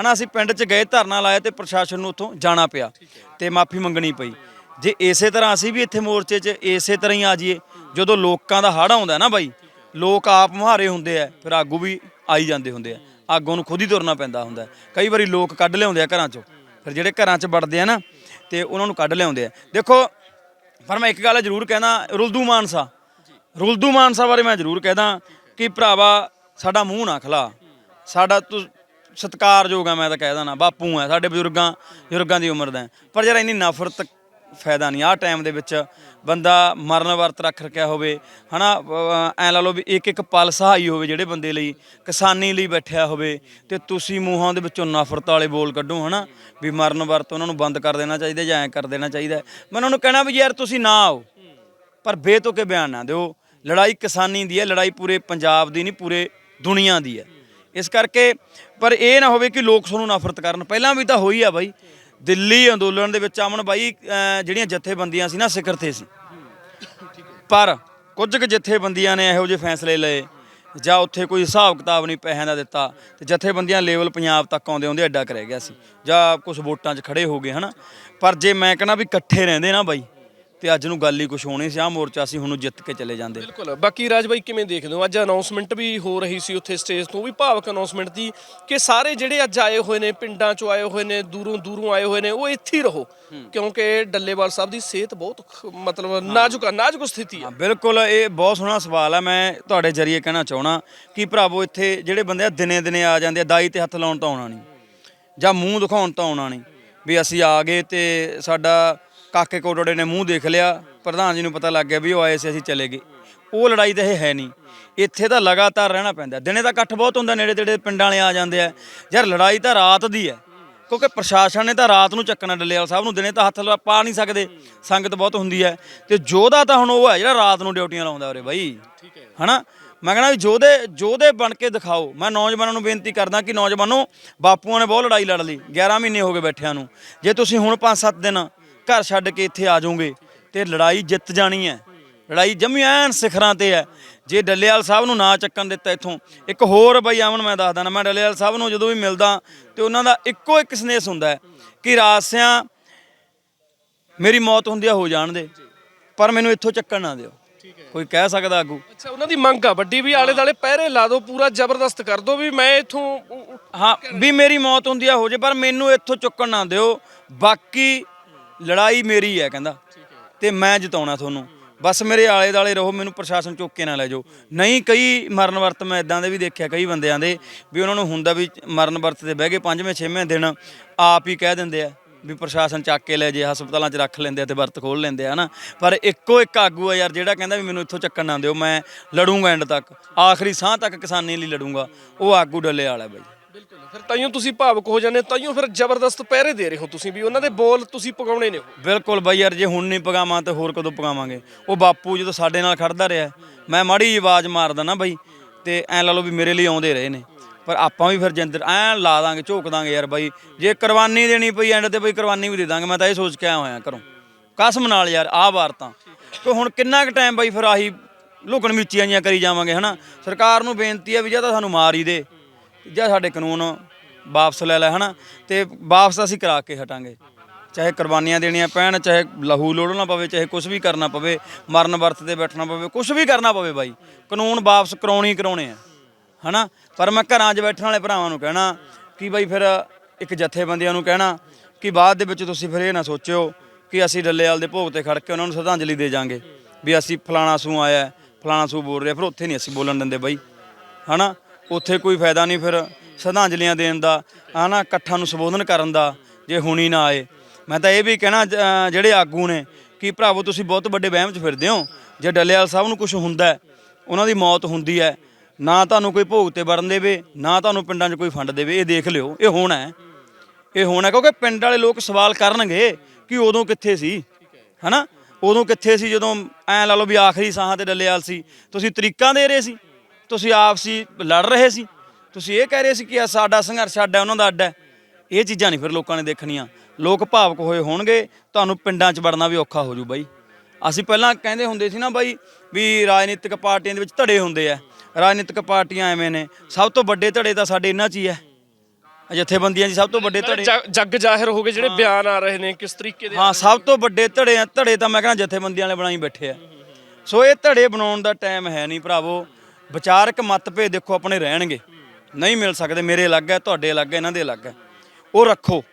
ਹਨਾ? ਅਸੀਂ ਪਿੰਡ 'ਚ ਗਏ, ਧਰਨਾ ਲਾਇਆ ਤੇ ਪ੍ਰਸ਼ਾਸਨ ਨੂੰ ਉੱਥੋਂ ਜਾਣਾ ਪਿਆ ਤੇ ਮਾਫੀ ਮੰਗਣੀ ਪਈ। ਜੇ ਇਸੇ ਤਰ੍ਹਾਂ ਅਸੀਂ ਵੀ ਇੱਥੇ ਮੋਰਚੇ 'ਚ ਇਸੇ ਤਰ੍ਹਾਂ ਹੀ ਆ ਜਾਈਏ, ਜਦੋਂ ਲੋਕਾਂ ਦਾ ਹੜ ਆਉਂਦਾ ਨਾ ਬਾਈ, ਲੋਕ ਆਪ ਮੁਹਾਰੇ ਹੁੰਦੇ ਆ, ਫਿਰ ਆਗੂ ਵੀ ਆਈ ਜਾਂਦੇ ਹੁੰਦੇ ਆ। ਆਗੂ ਨੂੰ ਖੁਦ ਹੀ ਤੁਰਨਾ ਪੈਂਦਾ ਹੁੰਦਾ ਕਈ ਵਾਰੀ ਲੋਕ ਕੱਢ ਲਿਆਉਂਦੇ ਆ ਘਰਾਂ 'ਚੋਂ। ਫਿਰ ਜਿਹੜੇ ਘਰਾਂ 'ਚ ਵੜਦੇ ਆ ਨਾ, ਤੇ ਉਹਨਾਂ ਨੂੰ ਕੱਢ ਲਿਆਉਂਦੇ ਆ। ਦੇਖੋ, ਪਰ ਮੈਂ ਇੱਕ ਗੱਲ ਜ਼ਰੂਰ ਕਹਿਣਾ, ਰੁਲਦੂ ਮਾਨਸਾ। ਰੁਲਦੂ ਮਾਨਸਾ ਬਾਰੇ ਮੈਂ ਜ਼ਰੂਰ ਕਹਿਦਾ ਕਿ ਭਰਾਵਾ, ਸਾਡਾ ਮੂੰਹ ਨਾ ਖਲਾ। ਸਾਡਾ ਤੂੰ ਸਤਿਕਾਰਯੋਗ ਆ ਮੈਂ ਤਾਂ ਕਹਿ ਨਾ ਬਾਪੂ ਆ, ਸਾਡੇ ਬਜ਼ੁਰਗਾਂ ਬਜ਼ੁਰਗਾਂ ਦੀ ਉਮਰ ਦਾ ਪਰ ਯਾਰ ਇੰਨੀ ਨਫ਼ਰਤ ਫਾਇਦਾ ਨਹੀਂ। ਆਹ ਟਾਈਮ ਦੇ ਵਿੱਚ ਬੰਦਾ ਮਰਨ ਵਰਤ ਰੱਖ ਰੱਖਿਆ ਹੋਵੇ, ਹਨਾ, ਅਹ, ਐਂ ਲਾ ਲਓ ਵੀ ਇੱਕ ਇੱਕ ਪਲ ਸਹਾਈ ਹੋਵੇ ਜਿਹੜੇ ਬੰਦੇ ਲਈ, ਕਿਸਾਨੀ ਲਈ ਬੈਠਿਆ ਹੋਵੇ ਤੇ ਤੁਸੀਂ ਮੂੰਹਾਂ ਦੇ ਵਿੱਚੋਂ ਨਫ਼ਰਤ ਵਾਲੇ ਬੋਲ ਕੱਢੋ, ਹਨਾ, ਵੀ ਮਰਨ ਵਰਤ ਉਹਨਾਂ ਨੂੰ ਬੰਦ ਕਰ ਦੇਣਾ ਚਾਹੀਦਾ ਜਾਂ ਐਂ ਕਰ ਦੇਣਾ ਚਾਹੀਦਾ। ਮੈਂ ਉਹਨਾਂ ਨੂੰ ਕਹਿਣਾ ਵੀ ਯਾਰ ਤੁਸੀਂ ਨਾ ਆਓ, ਪਰ ਬੇਤੁਕੇ ਬਿਆਨ ਨਾ ਦਿਓ। ਲੜਾਈ ਕਿਸਾਨੀ ਦੀ ਹੈ, ਲੜਾਈ ਪੂਰੇ ਪੰਜਾਬ ਦੀ ਨਹੀਂ, ਪੂਰੇ ਦੁਨੀਆ ਦੀ ਹੈ। ਇਸ ਕਰਕੇ ਪਰ ਇਹ ਨਾ ਹੋਵੇ ਕਿ ਲੋਕ ਤੁਹਾਨੂੰ ਨਫ਼ਰਤ ਕਰਨ। ਪਹਿਲਾਂ ਵੀ ਤਾਂ ਹੋਈ ਆ ਬਾਈ। ਦਿੱਲੀ ਅੰਦੋਲਨ ਦੇ ਵਿੱਚ ਅਮਨ ਬਾਈ ਜਿਹੜੀਆਂ ਜਥੇਬੰਦੀਆਂ ਸੀ ਨਾ ਸਿਖਰ ਤੇ ਸੀ। ਪਰ ਕੁਝ ਕੁ ਜਥੇਬੰਦੀਆਂ ਨੇ ਇਹੋ ਜਿਹੇ ਫੈਸਲੇ ਲਏ, ਜਾਂ ਉੱਥੇ ਕੋਈ ਹਿਸਾਬ ਕਿਤਾਬ ਨਹੀਂ ਪੈਸਿਆਂ ਦਾ ਦਿੱਤਾ, ਤੇ ਜਥੇਬੰਦੀਆਂ ਲੈਵਲ ਪੰਜਾਬ ਤੱਕ ਆਉਂਦੇ ਆਉਂਦੇ ਐਡਾ ਕਰ ਗਿਆ ਸੀ, ਜਾਂ ਕੁਝ ਵੋਟਾਂ 'ਚ ਖੜੇ ਹੋ ਗਏ, ਹਨਾ। ਪਰ ਜੇ ਮੈਂ ਕਹਿੰਦਾ ਵੀ ਇਕੱਠੇ ਰਹਿੰਦੇ ਨਾ ਬਾਈ ਤੇ ਅੱਜ ਨੂੰ ਗੱਲ ਹੀ ਕੁਝ ਹੋਣੀ ਸੀ ਆ ਮੋਰਚਾ ਸੀ ਹੁਣ ਜਿੱਤ ਕੇ ਚਲੇ ਜਾਂਦੇ ਬਿਲਕੁਲ। ਬਾਕੀ ਰਾਜ ਬਾਈ ਕਿਵੇਂ ਦੇਖਦੇ ਹੋ? ਅੱਜ ਅਨਾਉਂਸਮੈਂਟ ਵੀ ਹੋ ਰਹੀ ਸੀ ਉੱਥੇ ਸਟੇਜ ਤੋਂ ਵੀ ਭਾਵਕ ਅਨਾਉਂਸਮੈਂਟ ਦੀ ਕਿ ਸਾਰੇ ਜਿਹੜੇ ਅੱਜ ਆਏ ਹੋਏ ਨੇ ਪਿੰਡਾਂ ਚੋਂ ਆਏ ਹੋਏ ਨੇ ਦੂਰੋਂ ਦੂਰੋਂ ਆਏ ਹੋਏ ਨੇ ਉਹ ਇੱਥੇ ਹੀ ਰਹੋ। ਕਿਉਂਕਿ ਡੱਲੇਵਾਲ ਸਾਹਿਬ ਦੀ ਸਿਹਤ ਬਹੁਤ ਮਤਲਬ ਨਾਜ਼ੁਕ ਆ ਨਾਜ਼ੁਕ ਸਥਿਤੀ ਹਾਂ ਹੈ ਬਿਲਕੁਲ ਇਹ ਬਹੁਤ ਸੋਹਣਾ ਸਵਾਲ ਹੈ ਮੈਂ ਤੁਹਾਡੇ ਜਰੀਏ ਕਹਿਣਾ ਚਾਹਣਾ ਕਿ ਭਰਾਵੋ ਇੱਥੇ ਜਿਹੜੇ ਬੰਦੇ ਆ ਦਿਨੇ ਦਿਨੇ ਆ ਜਾਂਦੇ ਆ ਦਾਈ ਤੇ ਹੱਥ ਲਾਉਣ ਤਾਂ ਆਉਣਾ ਨਹੀਂ ਜਾਂ ਮੂੰਹ ਦਿਖਾਉਣ ਤਾਂ ਆਉਣਾ ਨਹੀਂ ਵੀ ਅਸੀਂ ਆ ਗਏ ਤੇ ਸਾਡਾ ਕਾਕੇ ਕੋਟੜੇ ਨੇ ਮੂੰਹ ਦੇਖ ਲਿਆ, ਪ੍ਰਧਾਨ ਜੀ ਨੂੰ ਪਤਾ ਲੱਗ ਗਿਆ ਵੀ ਉਹ ਆਏ ਸੀ, ਅਸੀਂ ਚਲੇ ਗਏ। ਉਹ ਲੜਾਈ ਤਾਂ ਇਹ ਹੈ ਨਹੀਂ। ਇੱਥੇ ਤਾਂ ਲਗਾਤਾਰ ਰਹਿਣਾ ਪੈਂਦਾ। ਦਿਨੇ ਤਾਂ ਇਕੱਠ ਬਹੁਤ ਹੁੰਦਾ, ਨੇੜੇ ਤੇੜੇ ਪਿੰਡਾਂ ਵਾਲੇ ਆ ਜਾਂਦੇ ਆ। ਯਾਰ, ਲੜਾਈ ਤਾਂ ਰਾਤ ਦੀ ਹੈ। ਕਿਉਂਕਿ ਪ੍ਰਸ਼ਾਸਨ ਨੇ ਤਾਂ ਰਾਤ ਨੂੰ ਚੱਕਣਾ ਡੱਲੇਵਾਲ ਸਾਹਿਬ ਨੂੰ, ਦਿਨੇ ਤਾਂ ਹੱਥ ਪਾ ਨਹੀਂ ਸਕਦੇ। ਸੰਗਤ ਬਹੁਤ ਹੁੰਦੀ ਹੈ। ਤੇ ਜੋਧਾ ਤਾਂ ਹੁਣ ਉਹ ਹੈ ਜਿਹੜਾ ਰਾਤ ਨੂੰ ਡਿਊਟੀਆਂ ਲਾਉਂਦਾ ਉਰੇ ਬਾਈ। ਹੈ ਹਨਾ? ਮੈਂ ਕਹਿੰਦਾ ਵੀ ਜੋਧੇ ਜੋਧੇ ਬਣ ਕੇ ਦਿਖਾਓ। ਮੈਂ ਨੌਜਵਾਨਾਂ ਨੂੰ ਬੇਨਤੀ ਕਰਦਾ ਕਿ ਨੌਜਵਾਨੋ, ਬਾਪੂਆਂ ਨੇ ਬਹੁਤ ਲੜਾਈ ਲੜ ਲਈ। 11 ਮਹੀਨੇ ਹੋ ਗਏ ਬੈਠਿਆਂ ਨੂੰ। ਜੇ ਤੁਸੀਂ ਹੁਣ 5-7 ਦਿਨ ਘਰ ਛੱਡ ਕੇ ਇੱਥੇ ਆ ਜਾਓਗੇ ਤੇ ਲੜਾਈ ਜਿੱਤ ਜਾਣੀ ਹੈ। ਲੜਾਈ ਜਮੀ ਐਨ ਸਿਖਰਾਂ ਤੇ ਹੈ। ਜੇ ਡੱਲੇਵਾਲ ਸਾਹਿਬ ਨੂੰ ਨਾ ਚੱਕਣ ਦਿੱਤਾ ਇੱਥੋਂ ਇੱਕ ਹੋਰ ਬਈ ਆਵਣ ਮੈਂ ਦੱਸਦਾ ਨਾ ਮੈਂ ਡੱਲੇਵਾਲ ਸਾਹਿਬ ਨੂੰ ਜਦੋਂ ਵੀ ਮਿਲਦਾ ਤੇ ਉਹਨਾਂ ਦਾ ਇੱਕੋ ਇੱਕ ਸੰਦੇਸ਼ ਹੁੰਦਾ ਹੈ ਕਿ ਰਾਸਿਆਂ ਮੇਰੀ ਮੌਤ ਹੁੰਦੀ ਆ ਹੋ ਜਾਣ ਦੇ ਪਰ ਮੈਨੂੰ ਇੱਥੋਂ ਚੱਕਣ ਨਾ ਦਿਓ। ਕੋਈ ਕਹਿ ਸਕਦਾ ਆਗੂ ਅੱਛਾ ਉਹਨਾਂ ਦੀ ਮੰਗ ਆ ਵੱਡੀ ਵੀ ਆਲੇ ਦਾਲੇ ਪਹਿਰੇ ਲਾ ਦਿਓ ਪੂਰਾ ਜ਼ਬਰਦਸਤ ਕਰ ਦਿਓ ਵੀ ਮੈਂ ਇੱਥੋਂ ਹਾਂ ਵੀ ਮੇਰੀ ਮੌਤ ਹੁੰਦੀ ਆ ਹੋ ਜੇ ਪਰ ਮੈਨੂੰ ਇੱਥੋਂ ਚੁੱਕਣ ਨਾ ਦਿਓ। ਬਾਕੀ ਲੜਾਈ ਮੇਰੀ ਹੈ ਕਹਿੰਦਾ। ਤੇ ਮੈਂ ਜਿਤਾਉਣਾ ਤੁਹਾਨੂੰ। ਬਸ ਮੇਰੇ ਆਲੇ ਦਾਲੇ ਰਹੋ ਮੈਨੂੰ ਪ੍ਰਸ਼ਾਸਨ ਚੁੱਕ ਕੇ ਨਾ ਲੈ ਜਾਓ। ਨਹੀਂ ਕਈ ਮਰਨ ਵਰਤ ਮੈਂ ਇਦਾਂ ਦੇ ਵੀ ਦੇਖਿਆ ਕਈ ਬੰਦਿਆਂ ਦੇ ਵੀ ਉਹਨਾਂ ਨੂੰ ਹੁੰਦਾ ਵੀ ਮਰਨ ਵਰਤ ਤੇ ਬਹਿ ਕੇ ਪੰਜਵੇਂ ਛੇਵੇਂ ਦਿਨ ਆਪ ਹੀ ਕਹਿ ਦਿੰਦੇ ਆ ਵੀ ਪ੍ਰਸ਼ਾਸਨ ਚੱਕ ਕੇ ਲੈ ਜੇ ਹਸਪਤਾਲਾਂ 'ਚ ਰੱਖ ਲੈਂਦੇ ਆ ਤੇ ਵਰਤ ਖੋਲ ਲੈਂਦੇ ਆ ਹਨਾ? ਪਰ ਇੱਕੋ ਇੱਕ ਆਗੂ ਆ ਯਾਰ ਜਿਹੜਾ ਕਹਿੰਦਾ ਵੀ ਮੈਨੂੰ ਇੱਥੋਂ ਚੱਕਣ ਨਾ ਦਿਓ ਮੈਂ ਲੜੂੰਗਾ ਐਂਡ ਤੱਕ। ਆਖਰੀ ਸਾਹ ਤੱਕ ਕਿਸਾਨੀ ਲਈ ਲੜੂੰਗਾ। ਉਹ ਆਗੂ ਡੱਲੇ ਵਾਲਾ ਬਾਈ। ਫਿਰ ਤਾਈਓ ਤੁਸੀਂ ਭਾਵਕ ਹੋ ਜਾਂਦੇ ਤਾਈਓ ਫਿਰ ਜ਼ਬਰਦਸਤ ਪਹਿਰੇ ਦੇ ਰਹੇ ਹੋ ਤੁਸੀਂ ਵੀ, ਉਹਨਾਂ ਦੇ ਬੋਲ ਤੁਸੀਂ ਪਗਾਉਣੇ ਨੇ ਬਿਲਕੁਲ ਬਾਈ ਯਾਰ, ਜੇ ਹੁਣ ਨਹੀਂ ਪਗਾਵਾਂ ਤੇ ਹੋਰ ਕਦੋਂ ਪਗਾਵਾਂਗੇ? ਉਹ ਬਾਪੂ ਜਦੋਂ ਸਾਡੇ ਨਾਲ ਖੜਦਾ ਰਿਹਾ, ਮੈਂ ਮਾੜੀ ਜਿਹੀ ਆਵਾਜ਼ ਮਾਰਦਾ ਨਾ ਬਾਈ, ਤੇ ਐ ਲਾ ਲਓ ਵੀ ਮੇਰੇ ਲਈ ਆਉਂਦੇ ਰਹੇ ਨੇ। ਪਰ ਆਪਾਂ ਵੀ ਫਿਰ ਜਿੰਦਰ ਐ ਲਾ ਦਾਂਗੇ, ਝੋਕ ਦਾਂਗੇ ਯਾਰ ਬਾਈ। ਜੇ ਕੁਰਬਾਨੀ ਦੇਣੀ ਪਈ ਐਂਡ ਤੇ ਬਈ ਕੁਰਬਾਨੀ ਵੀ ਦੇ ਦਾਂਗੇ, ਮੈਂ ਤਾਂ ਇਹ ਸੋਚ ਕੇ ਆਇਆ ਹੋਇਆ ਘਰੋਂ। ਕਸਮ ਨਾਲ ਯਾਰ, ਆਹ ਵਾਰ ਤਾਂ। ਤੇ ਹੁਣ ਕਿੰਨਾ ਕੁ ਟਾਈਮ ਬਾਈ ਫਿਰ ਆਹੀ ਲੁਕਣ ਮੀਚੀਆਂ ਜੀਆਂ ਕਰੀ ਜਾਵਾਂਗੇ, ਹਨਾ? ਸਰਕਾਰ ਨੂੰ ਬੇਨਤੀ ਹੈ ਵੀ ਜਾਂ ਤਾਂ ਸਾਨੂੰ ਮਾਰ ਹੀ ਦੇ। ਜਾਂ ਸਾਡੇ ਕਾਨੂੰਨ ਵਾਪਸ ਲੈ ਲੈ, ਹਨਾ? ਤੇ ਵਾਪਸ ਅਸੀਂ ਕਰਾ ਕੇ ਹਟਾਂਗੇ। ਚਾਹੇ ਕੁਰਬਾਨੀਆਂ ਦੇਣੀਆਂ ਪੈਣ, ਚਾਹੇ ਲਹੂ ਲੋੜਨਾ ਪਵੇ, ਚਾਹੇ ਕੁਝ ਵੀ ਕਰਨਾ ਪਵੇ, ਮਰਨ ਵਰਤ ਤੇ ਬੈਠਣਾ ਪਵੇ ਕੁਝ ਵੀ ਕਰਨਾ ਪਵੇ ਬਾਈ। ਕਾਨੂੰਨ ਵਾਪਸ ਕਰਾਉਣੀ ਹੀ ਕਰਾਉਣੇ ਆ, ਹਨਾ? ਪਰ ਮੈਂ ਘਰਾਂ 'ਚ ਬੈਠਣ ਵਾਲੇ ਭਰਾਵਾਂ ਨੂੰ ਕਹਿਣਾ ਕਿ ਬਾਈ ਫਿਰ ਇੱਕ ਜਥੇਬੰਦੀਆਂ ਨੂੰ ਕਹਿਣਾ ਕਿ ਬਾਅਦ ਦੇ ਵਿੱਚ ਤੁਸੀਂ ਫਿਰ ਇਹ ਨਾ ਸੋਚਿਓ ਕਿ ਅਸੀਂ ਡੱਲੇਵਾਲ ਦੇ ਭੋਗ ਤੇ ਖੜ ਕੇ ਉਹਨਾਂ ਨੂੰ ਸ਼ਰਧਾਂਜਲੀ ਦੇ ਜਾਾਂਗੇ। ਵੀ ਅਸੀਂ ਫਲਾਣਾ ਸੂ ਆਇਆ, ਫਲਾਣਾ ਸੂ ਬੋਲ ਰਿਹਾ, ਫਿਰ ਉੱਥੇ ਨਹੀਂ ਅਸੀਂ ਬੋਲਣ ਦਿੰਦੇ ਬਾਈ, ਹਨਾ? ਉੱਥੇ ਕੋਈ ਫਾਇਦਾ ਨਹੀਂ ਫਿਰ ਸ਼ਰਧਾਂਜਲੀਆਂ ਦੇਣ ਦਾ ਹਨਾ ਇਕੱਠਾਂ ਨੂੰ ਸੰਬੋਧਨ ਕਰਨ ਦਾ ਜੇ ਹੁਣੀ ਨਾ ਆਏ। ਮੈਂ ਤਾਂ ਇਹ ਵੀ ਕਹਿਣਾ ਜ ਜਿਹੜੇ ਆਗੂ ਨੇ ਕਿ ਭਰਾਵੋ ਤੁਸੀਂ ਬਹੁਤ ਵੱਡੇ ਵਹਿਮ 'ਚ ਫਿਰਦੇ ਹੋ। ਜੇ ਡੱਲੇਵਾਲ ਸਾਹਿਬ ਨੂੰ ਕੁਝ ਹੁੰਦਾ ਹੈ, ਉਹਨਾਂ ਦੀ ਮੌਤ ਹੁੰਦੀ ਹੈ ਨਾ ਤੁਹਾਨੂੰ ਕੋਈ ਭੋਗ ਤੇ ਵਰਨ ਦੇਵੇ ਨਾ ਤੁਹਾਨੂੰ ਪਿੰਡਾਂ 'ਚ ਕੋਈ ਫੰਡ ਦੇਵੇ ਇਹ ਦੇਖ ਲਿਓ ਇਹ ਹੋਣਾ ਹੈ। ਇਹ ਹੋਣਾ ਕਿਉਂਕਿ ਪਿੰਡ ਵਾਲੇ ਲੋਕ ਸਵਾਲ ਕਰਨਗੇ ਕਿ ਉਦੋਂ ਕਿੱਥੇ ਸੀ ਹਨਾ? ਉਦੋਂ ਕਿੱਥੇ ਸੀ ਜਦੋਂ ਐਂ ਲਾ ਲਓ ਵੀ ਆਖਰੀ ਸਾਹਾਂ ਤੇ ਡੱਲੇਵਾਲ ਸੀ ਤੁਸੀਂ ਤਰੀਕਾਂ ਦੇ ਰਹੇ ਸੀ। ਤੁਸੀਂ ਆਪਸੀ ਲੜ ਰਹੇ ਸੀ। ਤੁਸੀਂ ਇਹ ਕਹਿ ਰਹੇ ਸੀ ਕਿ ਸਾਡਾ ਸੰਘਰਸ਼ ਅੱਡ ਹੈ ਉਹਨਾਂ ਦਾ ਅੱਡ ਹੈ। ਇਹ ਚੀਜ਼ਾਂ ਨਹੀਂ ਫਿਰ ਲੋਕਾਂ ਨੇ ਦੇਖਣੀਆਂ। ਲੋਕ ਭਾਵਕ ਹੋਏ ਹੋਣਗੇ ਤੁਹਾਨੂੰ ਪਿੰਡਾਂ 'ਚ ਵੜਨਾ ਵੀ ਔਖਾ ਹੋ ਜੂ ਬਾਈ। ਅਸੀਂ ਪਹਿਲਾਂ ਕਹਿੰਦੇ ਹੁੰਦੇ ਸੀ ਨਾ ਬਾਈ ਵੀ ਰਾਜਨੀਤਿਕ ਪਾਰਟੀਆਂ ਦੇ ਵਿੱਚ ਧੜੇ ਹੁੰਦੇ ਆ। ਰਾਜਨੀਤਿਕ ਪਾਰਟੀਆਂ ਐਵੇਂ ਨੇ। ਸਭ ਤੋਂ ਵੱਡੇ ਧੜੇ ਤਾਂ ਸਾਡੇ ਇਹਨਾਂ 'ਚ ਹੀ ਹੈ ਜਥੇਬੰਦੀਆਂ 'ਚ ਸਭ ਤੋਂ ਵੱਡੇ ਧੜੇ। ਜੱਗ- ਜੱਗ ਜ਼ਾਹਿਰ ਹੋ ਗਏ ਜਿਹੜੇ ਬਿਆਨ ਆ ਰਹੇ ਨੇ ਕਿਸ ਤਰੀਕੇ ਦੇ ਹਾਂ ਸਭ ਤੋਂ ਵੱਡੇ ਧੜੇ ਆ। ਧੜੇ ਤਾਂ ਮੈਂ ਕਹਿੰਦਾ ਜਥੇਬੰਦੀਆਂ ਵਾਲੇ ਬਣਾਈ ਬੈਠੇ ਆ। ਸੋ ਇਹ ਧੜੇ ਬਣਾਉਣ ਦਾ ਟਾਈਮ ਹੈ ਨਹੀਂ ਭਰਾਵੋ। ਵਿਚਾਰਕ ਮਤਭੇਦ ਦੇਖੋ ਆਪਣੇ ਰਹਿਣਗੇ। ਨਹੀਂ ਮਿਲ ਸਕਦੇ, ਮੇਰੇ ਅਲੱਗ ਹੈ, ਤੁਹਾਡੇ ਅਲੱਗ ਹੈ, ਇਹਨਾਂ ਦੇ ਅਲੱਗ ਹੈ। ਉਹ ਰੱਖੋ,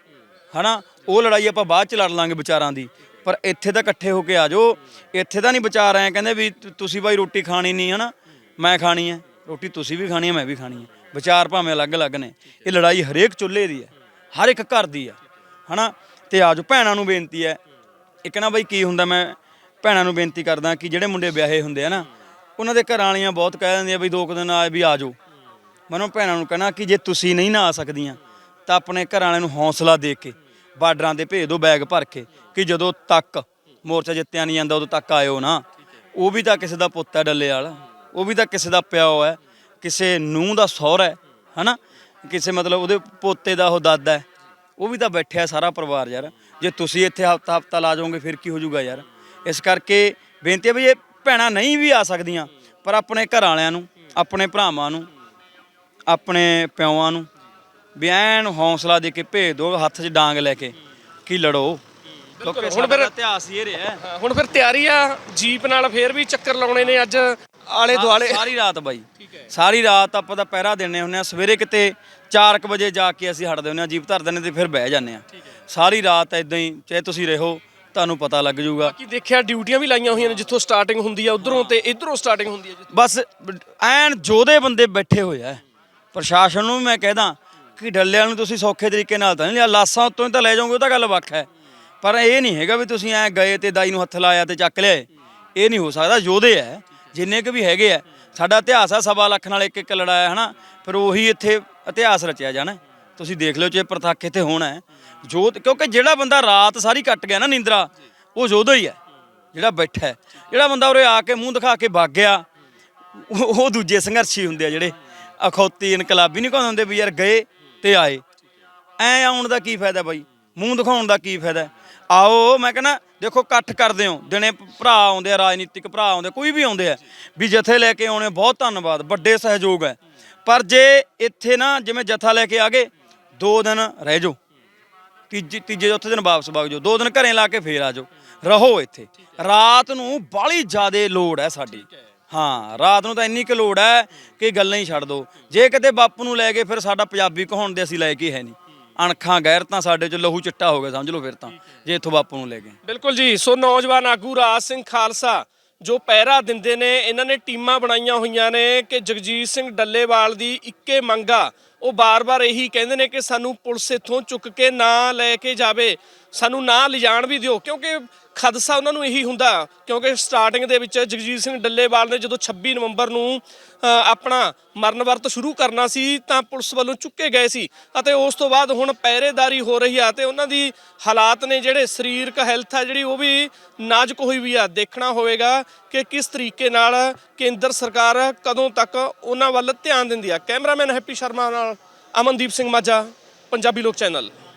ਹਨਾ? ਉਹ ਲੜਾਈ ਆਪਾਂ ਬਾਅਦ ਚ ਲੜ ਲਾਂਗੇ ਵਿਚਾਰਾਂ ਦੀ। ਪਰ ਇੱਥੇ ਤਾਂ ਇਕੱਠੇ ਹੋ ਕੇ ਆ ਜਾਓ। ਇੱਥੇ ਤਾਂ ਨਹੀਂ ਵਿਚਾਰ ਆਏ ਕਹਿੰਦੇ ਵੀ ਤੁਸੀਂ ਬਾਈ ਰੋਟੀ ਖਾਣੀ ਨਹੀਂ, ਹਨਾ? ਮੈਂ ਖਾਣੀ ਹੈ। ਰੋਟੀ ਤੁਸੀਂ ਵੀ ਖਾਣੀ ਹੈ, ਮੈਂ ਵੀ ਖਾਣੀ ਹੈ। ਵਿਚਾਰ ਭਾਵੇਂ ਅਲੱਗ-ਅਲੱਗ ਨੇ। ਇਹ ਲੜਾਈ ਹਰੇਕ ਚੁੱਲ੍ਹੇ ਦੀ ਹੈ। ਹਰ ਇੱਕ ਘਰ ਦੀ ਹੈ, ਹਨਾ? ਤੇ ਆਜੋ ਭੈਣਾਂ ਨੂੰ ਬੇਨਤੀ ਹੈ। ਇੱਕ ਨਾ ਬਾਈ ਕੀ ਹੁੰਦਾ, ਮੈਂ ਭੈਣਾਂ ਨੂੰ ਬੇਨਤੀ ਕਰਦਾ ਕਿ ਜਿਹੜੇ ਮੁੰਡੇ ਵਿਆਹੇ ਹੁੰਦੇ ਆ ਨਾ ਉਹਨਾਂ ਦੇ ਘਰਾਂ ਵਾਲੀਆਂ ਬਹੁਤ ਕਹਿ ਦਿੰਦੀਆਂ ਬਈ ਦੋ ਕੁ ਦਿਨ ਆ ਵੀ ਆ ਜਾਓ। ਮਨੋਂ ਭੈਣਾਂ ਨੂੰ ਕਹਿਣਾ ਕਿ ਜੇ ਤੁਸੀਂ ਨਹੀਂ ਨਾ ਆ ਸਕਦੀਆਂ, ਤਾਂ ਆਪਣੇ ਘਰਾਂ ਵਾਲਿਆਂ ਨੂੰ ਹੌਸਲਾ ਦੇ ਕੇ, ਬਾਰਡਰਾਂ ਤੇ ਭੇਜ ਦਿਓ ਬੈਗ ਭਰ ਕੇ ਕਿ ਜਦੋਂ ਤੱਕ ਮੋਰਚਾ ਜਿੱਤਿਆ ਨਹੀਂ ਜਾਂਦਾ, ਉਦੋਂ ਤੱਕ ਆਇਓ ਨਾ। ਉਹ ਵੀ ਤਾਂ ਕਿਸੇ ਦਾ ਪੁੱਤ ਹੈ ਡੱਲੇ ਵਾਲਾ ਉਹ ਵੀ ਤਾਂ ਕਿਸੇ ਦਾ ਪਿਓ ਹੈ, ਕਿਸੇ ਨੂੰਹ ਦਾ ਸਹੁਰਾ ਹੈ, ਹਨਾ? ਕਿਸੇ ਮਤਲਬ ਉਹਦੇ ਪੋਤੇ ਦਾ, ਉਹ ਦਾਦਾ ਹੈ। ਉਹ ਵੀ ਤਾਂ ਬੈਠਿਆ ਸਾਰਾ ਪਰਿਵਾਰ ਯਾਰ। ਜੇ ਤੁਸੀਂ ਇੱਥੇ ਹਫਤਾ ਹਫਤਾ ਲਾ ਜਾਓਗੇ, ਫਿਰ ਕੀ ਹੋ ਜਾਊਗਾ ਯਾਰ? ਇਸ ਕਰਕੇ ਬੇਨਤੀ ਹੈ ਵੀ ਇਹ ਭੈਣਾਂ ਨਹੀਂ ਵੀ ਆ ਸਕਦੀਆਂ ਪਰ ਆਪਣੇ ਘਰ ਵਾਲਿਆਂ ਨੂੰ ਆਪਣੇ ਭਰਾਵਾਂ ਨੂੰ ਆਪਣੇ ਪਿਓਾਂ ਨੂੰ ਵੀ ਐਨ ਹੌਸਲਾ ਦੇ ਕੇ ਭੇਜ ਦਿਓ ਹੱਥ 'ਚ ਡਾਂਗ ਲੈ ਕੇ ਕੀ ਲੜੋ। ਹੁਣ ਫਿਰ- ਇਤਿਹਾਸ ਹੀ ਇਹ ਰਿਹਾ। ਹੁਣ ਫਿਰ ਤਿਆਰੀ ਆ ਜੀਪ ਨਾਲ ਫੇਰ ਵੀ ਚੱਕਰ ਲਾਉਣੇ ਨੇ ਅੱਜ। ਆਲੇ ਦੁਆਲੇ। ਸਾਰੀ ਰਾਤ ਬਾਈ। ਸਾਰੀ ਰਾਤ ਆਪਾਂ ਤਾਂ ਪਹਿਰਾ ਦੇਣੇ ਹੁੰਨੇ ਆ ਸਵੇਰੇ ਕਿਤੇ 4:00 ਵਜੇ ਜਾ ਕੇ ਅਸੀਂ ਹਟਦੇ ਹੁੰਨੇ ਆ ਜੀਪ ਧਰ ਦਿੰਦੇ ਤੇ ਫਿਰ ਬਹਿ ਜਾਂਦੇ ਆ ਸਾਰੀ ਰਾਤ ਇਦਾਂ ਹੀ ਚਾਹੇ ਤੁਸੀਂ ਰਹੋ ਤੁਹਾਨੂੰ ਪਤਾ ਲੱਗ ਜਾਊਗਾ। ਕੀ ਦੇਖਿਆ ਡਿਊਟੀਆਂ ਵੀ ਲਾਈਆਂ ਹੋਈਆਂ ਨੇ ਜਿੱਥੋਂ ਸਟਾਰਟਿੰਗ ਹੁੰਦੀ ਆ ਉਧਰੋਂ ਤੇ ਇਧਰੋਂ ਸਟਾਰਟਿੰਗ ਹੁੰਦੀ ਆ ਜਿੱਥੋਂ। ਬਸ ਐਨ ਜੋਧੇ ਬੰਦੇ ਬੈਠੇ ਹੋਏ ਆ। ਪ੍ਰਸ਼ਾਸਨ ਨੂੰ ਵੀ ਮੈਂ ਕਹਿਦਾ ਕਿ ਡੱਲਿਆਂ ਨੂੰ ਤੁਸੀਂ ਸੌਖੇ ਤਰੀਕੇ ਨਾਲ ਤਾਂ ਨਹੀਂ ਲਿਆ ਲਾਸਾਂ ਉੱਤੋਂ ਹੀ ਤਾਂ ਲੈ ਜਾਓਗੇ ਉਹ ਤਾਂ ਗੱਲ ਵੱਖ ਹੈ। ਪਰ ਇਹ ਨਹੀਂ ਹੈਗਾ ਵੀ ਤੁਸੀਂ ਐ ਗਏ ਤੇ ਦਾਈ ਨੂੰ ਹੱਥ ਲਾਇਆ ਤੇ ਚੱਕ ਲਿਆਏ। ਇਹ ਨਹੀਂ ਹੋ ਸਕਦਾ ਯੋਧੇ ਐ ਜਿੰਨੇ ਕੁ ਵੀ ਹੈਗੇ ਆ। ਸਾਡਾ ਇਤਿਹਾਸ ਆ ਸਵਾ ਲੱਖ ਨਾਲ ਇੱਕ ਇੱਕ ਲੜਾਇਆ ਹਨਾ? ਪਰ ਉਹੀ ਇੱਥੇ ਇਤਿਹਾਸ ਰਚਿਆ ਜਾਣਾ। ਤੁਸੀਂ ਦੇਖ ਲਿਓ ਜੇ ਪ੍ਰਤੱਖ ਇੱਥੇ ਹੋਣਾ ਹੈ ਜੋਧ ਕਿਉਂਕਿ ਜਿਹੜਾ ਬੰਦਾ ਰਾਤ ਸਾਰੀ ਕੱਟ ਗਿਆ ਨਾ ਨਿੰਦਰਾ, ਉਹ ਯੋਧਾ ਹੀ ਹੈ, ਜਿਹੜਾ ਬੈਠਾ ਹੈ। ਜਿਹੜਾ ਬੰਦਾ ਉਰੇ ਆ ਕੇ ਮੂੰਹ ਦਿਖਾ ਕੇ ਭੱਗ ਗਿਆ, ਉਹ ਉਹ ਦੂਜੇ ਸੰਘਰਸ਼ੀ ਹੁੰਦੇ ਆ ਜਿਹੜੇ। ਅਖੌਤੀ ਇਨਕਲਾਬੀ ਨਹੀਂ ਕਹਿੰਦੇ ਹੁੰਦੇ ਵੀ ਯਾਰ ਗਏ ਤੇ ਆਏ। ਐ ਆਉਣ ਦਾ ਕੀ ਫਾਇਦਾ ਬਾਈ? ਮੂੰਹ ਦਿਖਾਉਣ ਦਾ ਕੀ ਫਾਇਦਾ? ਆਓ, ਮੈਂ ਕਹਿੰਦਾ, ਦੇਖੋ, ਇਕੱਠ ਕਰਦੇ ਹੋ। ਦਿਨੇ ਭਰਾ ਆਉਂਦੇ ਆ, ਰਾਜਨੀਤਿਕ ਭਰਾ ਆਉਂਦੇ ਕੋਈ ਵੀ ਆਉਂਦੇ ਆ। ਵੀ ਜਥੇ ਲੈ ਕੇ ਆਉਣੇ, ਬਹੁਤ ਧੰਨਵਾਦ, ਵੱਡੇ ਸਹਿਯੋਗ ਹੈ। ਪਰ ਜੇ ਇੱਥੇ ਨਾ, ਜਿਵੇਂ ਜਥਾ ਲੈ ਕੇ ਆ ਗਏ, ਦੋ ਦਿਨ ਰਹਿ ਜਾਓ। ਤੀਜੇ ਤੀਜੇ ਚੌਥੇ ਦਿਨ ਵਾਪਸ ਵਗ ਜਾਓ ਦੋ ਦਿਨ ਘਰੇ ਲਾ ਕੇ ਫੇਰ ਆ ਜਾਓ ਰਹੋ ਇੱਥੇ। ਰਾਤ ਨੂੰ ਬਾਹਲੀ ਜ਼ਿਆਦੇ ਲੋੜ ਹੈ ਸਾਡੀ। ਹਾਂ। ਰਾਤ ਨੂੰ ਤਾਂ ਇੰਨੀ ਕੁ ਲੋੜ ਹੈ ਕਿ ਗੱਲਾਂ ਹੀ ਛੱਡ ਦਿਓ ਜੇ ਕਿਤੇ ਬਾਪੂ ਨੂੰ ਲੈ ਗਏ ਫਿਰ ਸਾਡਾ ਪੰਜਾਬੀ ਕਹਾਉਣ ਦੇ ਅਸੀਂ ਲੈ ਕੇ ਹੈ ਨਹੀਂ। ਅਣਖਾਂ ਗੈਰਤਾਂ ਸਾਡੇ ਚ ਲਹੂ ਚਿੱਟਾ ਹੋ ਗਿਆ ਸਮਝ ਲਓ ਫਿਰ ਤਾਂ ਜੇ ਇੱਥੋਂ ਬਾਪੂ ਨੂੰ ਲੈ ਗਏ ਬਿਲਕੁਲ ਜੀ ਸੋ ਨੌਜਵਾਨ ਆਗੂ ਰਾਜ ਸਿੰਘ ਖਾਲਸਾ ਜੋ ਪਹਿਰਾ ਦਿੰਦੇ ਨੇ ਇਹਨਾਂ ਨੇ ਟੀਮਾਂ ਬਣਾਈਆਂ ਹੋਈਆਂ ਨੇ ਕਿ ਜਗਜੀਤ ਸਿੰਘ ਡੱਲੇਵਾਲ ਦੀ ਇੱਕੇ ਮੰਗਾ ਉਹ ਬਾਰ-ਬਾਰ ਇਹੀ ਕਹਿੰਦੇ ਨੇ ਕਿ ਸਾਨੂੰ ਪੁਲਿਸ ਇੱਥੋਂ ਚੁੱਕ ਕੇ ਨਾ ਲੈ ਕੇ ਜਾਵੇ। ਸਾਨੂੰ ਨਾ ਲਿਜਾਣ ਵੀ ਦਿਓ, ਕਿਉਂਕਿ ਖਦਸ਼ਾ ਉਹਨਾਂ ਨੂੰ ਇਹੀ ਹੁੰਦਾ, ਕਿਉਂਕਿ ਸਟਾਰਟਿੰਗ ਦੇ ਵਿੱਚ ਜਗਜੀਤ ਸਿੰਘ ਡੱਲੇਵਾਲ ਨੇ ਜਦੋਂ 26 ਨਵੰਬਰ ਨੂੰ ਆਪਣਾ ਮਰਨ ਵਰਤ ਸ਼ੁਰੂ ਕਰਨਾ ਸੀ, ਤਾਂ ਪੁਲਿਸ ਵੱਲੋਂ ਚੁੱਕੇ ਗਏ ਸੀ। ਅਤੇ ਉਸ ਤੋਂ ਬਾਅਦ ਹੁਣ ਪਹਿਰੇਦਾਰੀ ਹੋ ਰਹੀ ਆ, ਤੇ ਉਹਨਾਂ ਦੀ ਹਾਲਾਤ ਨੇ ਜਿਹੜੇ ਸਰੀਰਕ ਹੈਲਥ ਆ ਜਿਹੜੀ, ਉਹ ਵੀ ਨਾਜ਼ੁਕ ਹੋਈ ਵੀ ਆ। ਦੇਖਣਾ ਹੋਵੇਗਾ ਕਿ ਕਿਸ ਤਰੀਕੇ ਨਾਲ ਕੇਂਦਰ ਸਰਕਾਰ ਕਦੋਂ ਤੱਕ ਉਹਨਾਂ ਵੱਲ ਧਿਆਨ ਦਿੰਦੀ ਆ। ਕੈਮਰਾਮੈਨ ਹੈਪੀ ਸ਼ਰਮਾ ਨਾਲ ਅਮਨਦੀਪ ਸਿੰਘ ਮਾਝਾ, ਪੰਜਾਬੀ ਲੋਕ ਚੈਨਲ।